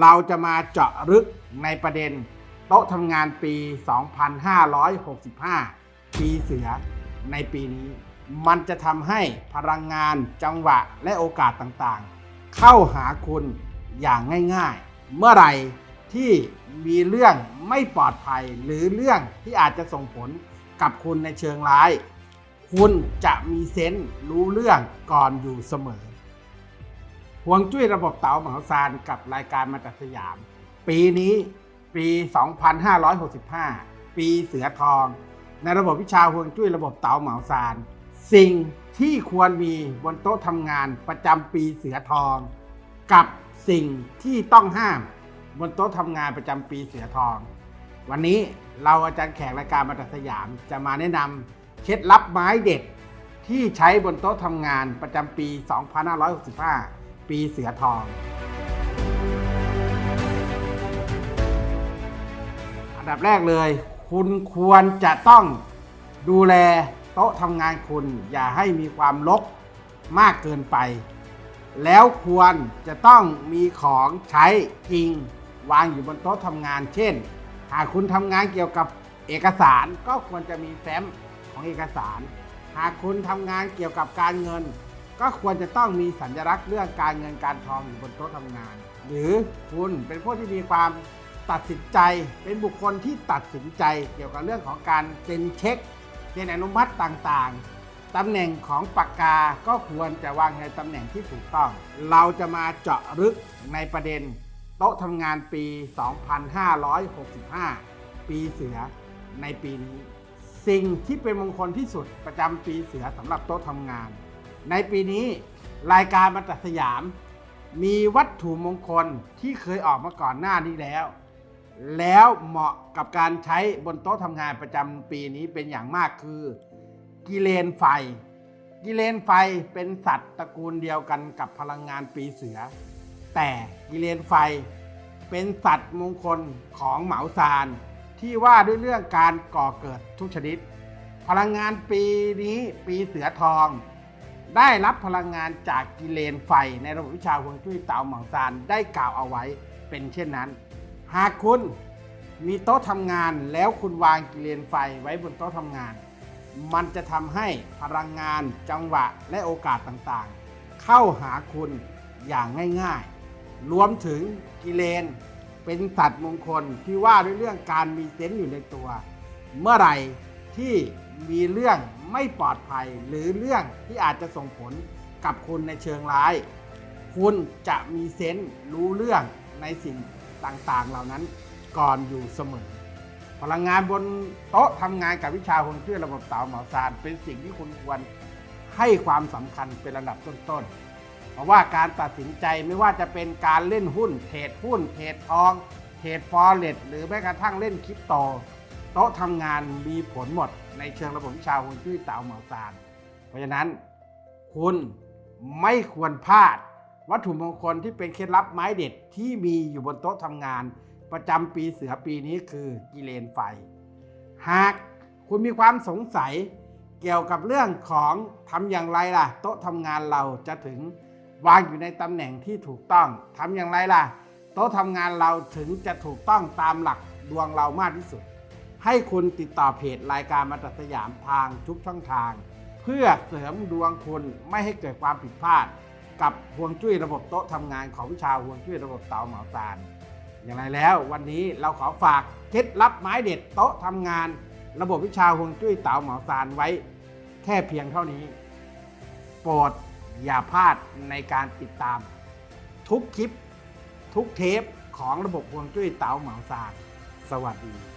เราจะมาเจาะลึกในประเด็น โต๊ะทำงานปี 2565 ปีเสือในปีนี้ มันจะทำให้พลังงานจังหวะและโอกาสต่างๆ เข้าหาคุณอย่างง่ายๆ เมื่อไหร่ที่มีเรื่องไม่ปลอดภัยหรือเรื่องที่อาจจะส่งผลกับคุณในเชิงร้าย คุณจะมีเซนส์รู้เรื่องก่อนอยู่เสมอ ห่วงจุ้ยระบบเต๋าเหมาซานกับรายการมาจากสยาม ปีนี้ปี 2565 ปีเสือทอง ในระบบวิชาห่วงจุ้ยระบบเต๋าเหมาซานสิ่งที่ควรมีบนโต๊ะทำงานประจำปีเสือทอง กับสิ่งที่ต้องห้าม บนโต๊ะทำงานประจำปีเสือทอง วันนี้เราอาจารย์แขกรายการมาจากสยามจะมาแนะนำเคล็ดลับไม้เด็ดที่ใช้บนโต๊ะทำงานประจำปี 2565 ปีเสือทอง อันดับแรกเลย คุณควรจะต้องดูแลโต๊ะทำงานคุณ อย่าให้มีความรกมากเกินไป แล้วควรจะต้องมีของใช้จริง วางอยู่บนโต๊ะทำงาน เช่น หากคุณทำงานเกี่ยวกับเอกสารก็ควรจะมีแฟ้มของเอกสาร หากคุณทำงานเกี่ยวกับการเงิน ก็ควรจะต้องมีสัญลักษณ์เรื่องการเงินการทองอยู่บนโต๊ะทำงาน หรือคุณเป็นผู้ที่มีความตัดสินใจ เป็นบุคคลที่ตัดสินใจเกี่ยวกับเรื่องของการเซ็นเช็คเซ็นอนุมัติต่างๆตำแหน่งของปากกาก็ควรจะวางในตำแหน่งที่ถูกต้อง เราจะมาเจาะลึกในประเด็น โต๊ะทำงานปี 2565 ปีเสือในปีนี้ สิ่งที่เป็นมงคลที่สุดประจำปีเสือสำหรับโต๊ะทำงาน ในปีนี้รายการมาจากสยาม มีวัตถุมงคลที่เคยออกมาก่อนหน้านี้แล้ว แล้วเหมาะกับการใช้บนโต๊ะทำงานประจำปีนี้เป็นอย่างมากคือ กิเลนไฟ กิเลนไฟเป็นสัตว์ตระกูลเดียวกันกับพลังงานปีเสือ แต่กิเลนไฟเป็นสัตว์มงคลของเหมาซานที่ว่าด้วยเรื่องการก่อเกิดทุกชนิด พลังงานปีนี้ปีเสือทอง ได้รับพลังงานจากกิเลนไฟในระบบวิชาฮวงจุ้ยเต๋าหมาซานได้กล่าวเอาไว้เป็นเช่นนั้น หากคุณมีโต๊ะทำงานแล้วคุณวางกิเลนไฟไว้บนโต๊ะทำงาน มันจะทำให้พลังงานจังหวะและโอกาสต่างๆ เข้าหาคุณอย่างง่ายๆ รวมถึงกิเลนเป็นสัตว์มงคลที่ว่าด้วยเรื่องการมีเซนต์อยู่ในตัว เมื่อไหร่ที่มีเรื่อง ไม่ปลอดภัยหรือเรื่องที่อาจจะส่งผลกับคุณในเชิงร้าย คุณจะมีเซนส์รู้เรื่องในสิ่งต่างๆ เหล่านั้นก่อนอยู่เสมอ พลังงานบนโต๊ะทำงานกับวิชาฮวงจุ้ยระบบเตาหมอซานเป็นสิ่งที่คุณควรให้ความสำคัญเป็นระดับต้นๆ เพราะว่าการตัดสินใจไม่ว่าจะเป็นการเล่นหุ้นเทรดหุ้นเทรดทองเทรดฟอเรสหรือแม้กระทั่งเล่นคริปโต โต๊ะทำงานมีผลหมดในเชิงระบบวิชาฮวงจุ้ยเต๋าหมอซานเพราะฉะนั้น คุณไม่ควรพลาด วัตถุมงคลที่เป็นเคล็ดลับไม้เด็ดที่มีอยู่บนโต๊ะทำงาน ประจำปีเสือปีนี้คือกิเลนไฟ หากคุณมีความสงสัยเกี่ยวกับเรื่องของทำอย่างไรล่ะ โต๊ะทำงานเราจะถึงวางอยู่ในตำแหน่งที่ถูกต้องทำอย่างไรล่ะ โต๊ะทำงานเราถึงจะถูกต้องตามหลักดวงเรามากที่สุด ให้คุณติดต่อเพจรายการมาตรสยามทางทุกช่องทาง เพื่อเสริมดวงคุณไม่ให้เกิดความผิดพลาด กับห่วงจุ้ยระบบโต๊ะทำงานของวิชาห่วงจุ้ยระบบเตาเหมาซานอย่างไรแล้ววันนี้เราขอฝากเคล็ดลับไม้เด็ดโต๊ะทำงาน ระบบวิชาห่วงจุ้ยเตาเหมาซานไว้ แค่เพียงเท่านี้ โปรดอย่าพลาดในการติดตาม ทุกคลิป ทุกเทปของระบบห่วงจุ้ยเตาเหมาซานสวัสดี